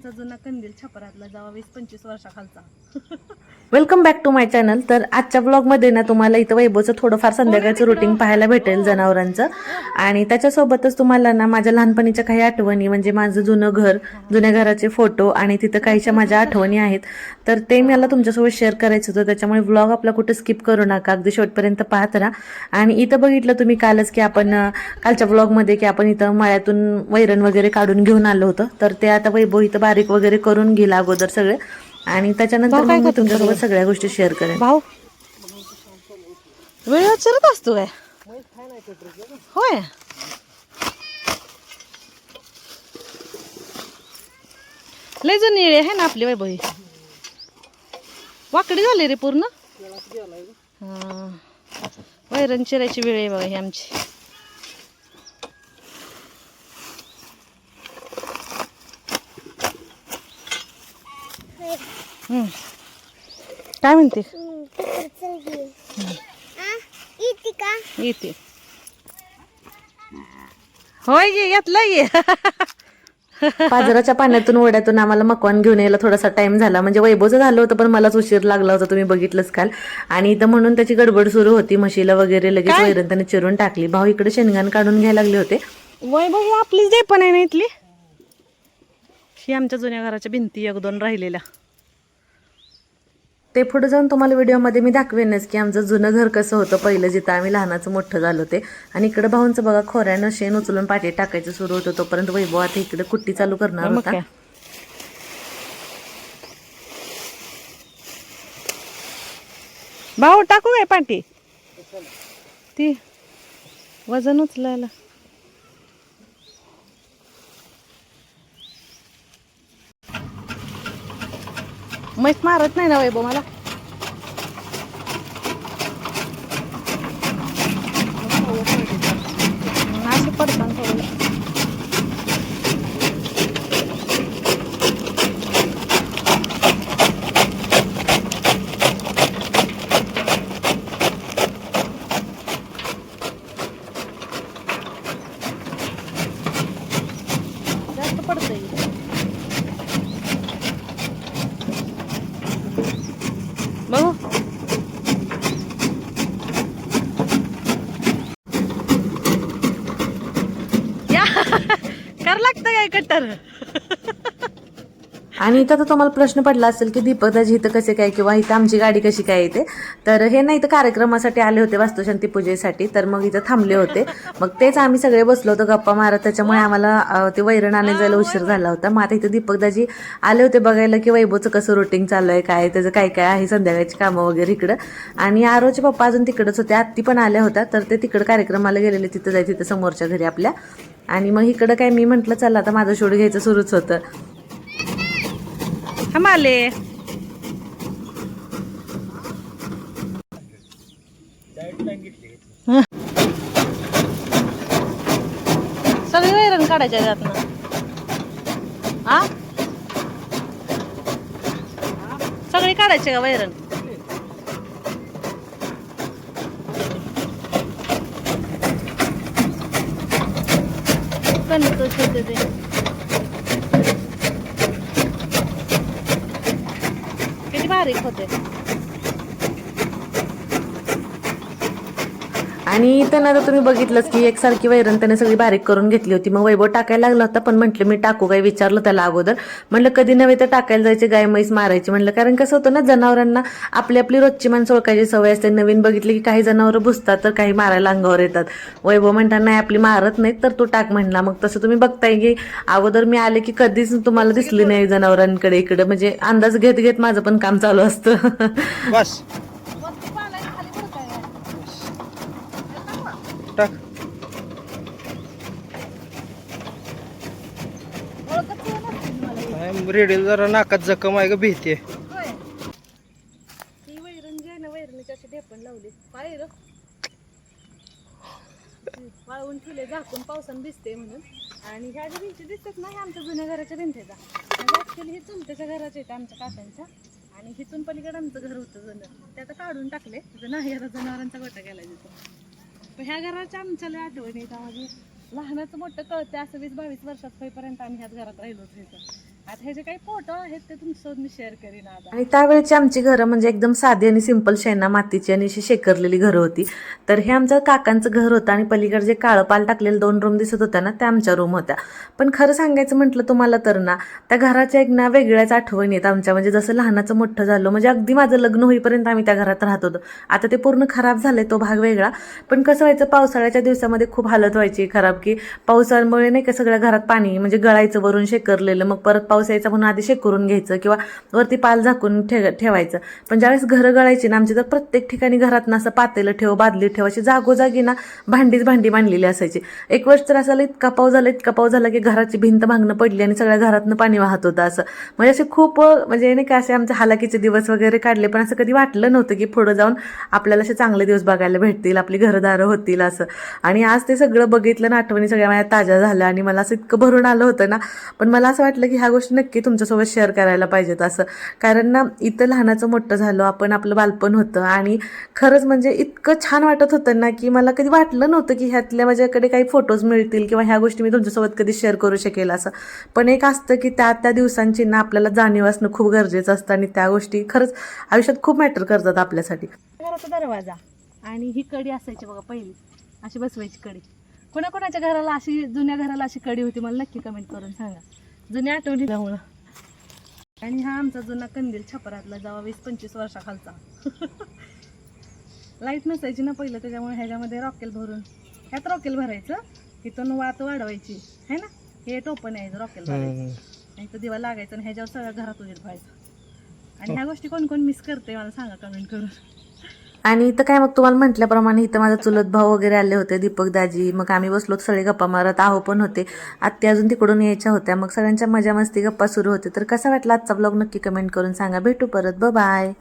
आमचा जुना कंदील छपरातला जावा वीस पंचवीस वर्षाखालचा. Welcome back to my channel तर आजच्या ब्लॉगमध्ये ना तुम्हाला इथं वैभवचं थोडंफार संध्याकाळचं रुटीन पाहायला भेटेल जनावरांचं. आणि त्याच्यासोबतच तुम्हाला ना माझ्या लहानपणीच्या काही आठवणी म्हणजे माझं जुनं घर जुन्या घराचे फोटो आणि तिथं काहीच्या माझ्या आठवणी आहेत. तर ते मला तुमच्यासोबत शेअर करायचं होतं. त्याच्यामुळे ब्लॉग आपला कुठं स्किप करू नका. अगदी शेवटपर्यंत पाहत राहा. आणि इथं बघितलं तुम्ही कालच की आपण कालच्या ब्लॉगमध्ये की आपण इथं मळ्यातून वैरण वगैरे काढून घेऊन आलो होतं. तर ते आता वैभव इथं बारीक वगैरे करून घेईल अगोदर सगळे. आणि त्याच्यानंतर काय मी तुमच्यासोबत सगळ्या गोष्टी शेअर करेन. भाऊ वेळ चरत असतो काय? होय. लय जुनी येळी आहे ना आपली वैभवी वाकडी झाली रे पूर्ण? हा. वैरण चिरायची वेळ आहे बघा ही आमची. म्हणते? येते. होय गे घेतलं ये पाजराच्या पाण्यातून ओढ्यातून आम्हाला मकवान घेऊन यायला थोडासा टाइम झाला. म्हणजे वैभवचं झालं होतं पण मलाच उशीर लागला होता. तुम्ही बघितलंच काल. आणि इथं म्हणून त्याची गडबड सुरू होती. म्हशीला वगैरे लगेच? वैरण त्याने चिरून टाकली. भाऊ इकडे शेणगाण काढून घ्यायला लागले होते. वैभव ही आपलीच जे पण आहे ना इथली? ही आमच्या जुन्या घराच्या भिंती एक दोन राहिलेल्या. ते पुढे जाऊन तुम्हाला व्हिडिओमध्ये मी दाखवेनच की आमचं जुनं घर कसं होतं. पहिलं जिथं आम्ही लहानाचं मोठं झालो ते. आणि इकडे भाऊंचं बघा खोऱ्यानं शेण उचलून पाठी टाकायचं सुरू होतं तोपर्यंत वैभव आता इकडे कुट्टी चालू करणार मग होता. भाऊ टाकू काय पाठी? ती वजन उचलायला. म्हैस मारत नाही ना वैभव मला? असं पडतं थोडं. जास्त पडतंय बघू या कटर लागतं काय कटर आणि इथं तर तुम्हाला प्रश्न पडला असेल की दीपकदाजी इथं कसे काय किंवा इथं आमची गाडी कशी काय येते? तर हे नाही तर कार्यक्रमासाठी आले होते वास्तुशांती पूजेसाठी तर मग इथं थांबले होते. मग तेच आम्ही सगळे बसलो होतो गप्पा मारत त्याच्यामुळे आम्हाला ते वैरण आणायला जायला उशीर झाला होता. मग आता इथं दीपकदाजी आले होते बघायला की वैभवचं कसं रुटीन चालू आहे काय त्याचं काय काय आहे संध्याकाळची कामं वगैरे इकडं. आणि आरोचे पप्पा अजून तिकडंच होते आत्ती पण आल्या होत्या तर ते तिकडं कार्यक्रमाला गेलेले तिथं जाय तिथं समोरच्या घरी आपल्या. आणि मग इकडं काय मी म्हटलं चला आता माझं शूट घ्यायचं सुरूच होतं. आले सगळे सगळी वैरण काढायच्या जात ना सगळी काढायचे का वैरण? कणिकच होते ते किती बारीक होते आणि त्यांना तर तुम्ही बघितलंच की एकसारखी वैरण त्याने सगळी बारीक करून घेतली होती. मग वैभव टाकायला लागला होता पण म्हटलं मी टाकू काय विचारलं त्याला अगोदर. म्हणलं कधी नव्हे तर टाकायला जायचे गाय म्हैस मारायची म्हणलं. कारण कसं होतं ना जनावरांना आपली आपली रोजची माणसं ओळखायची सवय असते. नवीन बघितली की काही जनावरं भुसतात तर काही मारायला अंगावर येतात. वैभव म्हणतात नाही आपली मारत नाहीत तर तो टाक म्हणला. मग तसं तुम्ही बघताय की अगोदर मी आले की कधीच तुम्हाला दिसली नाही जनावरांकडे इकडे. म्हणजे अंदाज घेत घेत माझं पण काम चालू असतं बस टाक रेडील जरा नाकात जखम आहे का भीती आहे. वैरण अशी लावली. वाळवून ठेवले झाकून पावसान दिसते म्हणून. आणि ह्या ज्या भिंती दिसतात ना ह्या आमच्या जुन्या घराच्या भिंतीचा. ऍक्च्युली हे चुलत्याच्या घराच्या आहेत आमच्या काकांच्या. आणि हिथून पलीकडे आमचं घर होतं जुनं. ते आता काढून टाकले. तिथं नाही आता जनावरांचा गोटा गेला तिथं. पण ह्या घराच्या आमच्या लय आठवणी आहेत लहानाचं मोठं कळतं असं वीस बावीस वर्षात होईपर्यंत आम्ही ह्याच घरात राहिलो होतो आता हे जे काही फोटो आहेत ते तुमच्यासोबत मी शेअर करीन आता. आणि त्यावेळेची आमची घरं म्हणजे एकदम साधी आणि सिंपल शेणा मातीची आणि अशी शेकरलेली घरं होती. तर हे आमचं काकांचं घर होतं आणि पलीकडे जे काळं पाल टाकलेले दोन रूम दिसत होत्या ना त्या आमच्या रूम होत्या. पण खरं सांगायचं म्हटलं तुम्हाला तर ना त्या घराच्या एक ना वेगळ्याच आठवणी आहेत आमच्या. म्हणजे जसं लहानाचं मोठं झालं म्हणजे अगदी माझं लग्न होईपर्यंत आम्ही त्या घरात राहत होतो. आता ते पूर्ण खराब झालंय तो भाग वेगळा. पण कसं व्हायचं पावसाळ्याच्या दिवसामध्ये खूप हालत व्हायची खराब की पावसामुळे नाही का सगळ्या घरात पाणी म्हणजे गळायचं वरून शेकरलेलं मग परत पाऊस यायचा म्हणून आधी शेकरून घ्यायचं किंवा वरती पाल झाकून ठे ठेवायचं. पण ज्यावेळेस घरं गळायची ना आमची तर प्रत्येक ठिकाणी घरात ना असं पातेलं ठेव बादली ठेव अशी जागोजागी ना भांडीच भांडी मांडलेली असायची. एक वर्ष तर असं इतका पाऊस झाला इतका पाऊस झाला की घराची भिंत भांगणं पडली आणि सगळ्या घरातनं पाणी वाहत होतं असं. म्हणजे असे खूप म्हणजे नाही का असे आमचे हालाकीचे दिवस वगैरे काढले पण असं कधी वाटलं नव्हतं की पुढं जाऊन आपल्याला असे चांगले दिवस बघायला भेटतील आपली घरदारं होतील असं. आणि आज ते सगळं बघितलं ना आठवणी सगळ्या माझ्या ताज्या झाल्या आणि मला असं इतकं भरून आलं होतं ना. पण मला असं वाटलं की ह्या गोष्टी नक्की तुमच्यासोबत शेअर करायला पाहिजेत असं. कारण ना इथं लहानाचं मोठं झालं आपण आपलं बालपण होतं आणि खरंच म्हणजे इतकं छान वाटत होतं ना की मला कधी वाटलं नव्हतं की ह्यातल्या माझ्याकडे काही फोटोज मिळतील किंवा ह्या गोष्टी मी तुमच्यासोबत कधी शेअर करू शकेल असं. पण एक असतं की त्या त्या दिवसांची ना आपल्याला जाणीव असणं खूप गरजेचं असतं आणि त्या गोष्टी खरंच आयुष्यात खूप मॅटर करतात आपल्यासाठी. घराचा दरवाजा आणि ही कडी असायची बघा पहिली अशी बसवायची कडी. कोणाकोणाच्या घराला अशी जुन्या घराला अशी कडी होती मला नक्की कमेंट करून सांगा. जुन्या आठवणी त्यामुळं आणि हा आमचा जुना कंदील छपरातला जेव्हा वीस पंचवीस वर्षाखालचा. लाइट नसायची ना पहिलं त्याच्यामुळे ह्याच्यामध्ये रॉकेल भरून. ह्यात रॉकेल भरायचं इथून वात वाढवायची. है ना? हे टोपण यायचं रॉकेल भरायचं. आणि इथं दिवा लागायचा आणि ह्याच्यावर सगळ्या घरात उजेड व्हायचं. आणि ह्या गोष्टी कोण कोण मिस करते मला सांगा कमेंट करून. आणि इथं काय मग तुम्हाला म्हटल्याप्रमाणे इथं माझा चुलत भाऊ वगैरे आले होते दीपक दाजी. मग आम्ही बसलो सगळे गप्पा मारत. आहो पण होते. आत्या अजून तिकडून यायच्या होत्या. मग सगळ्यांच्या मजा मस्ती गप्पा सुरू होते. तर कसा वाटला आजचा ब्लॉग नक्की कमेंट करून सांगा. भेटू परत. ब बाय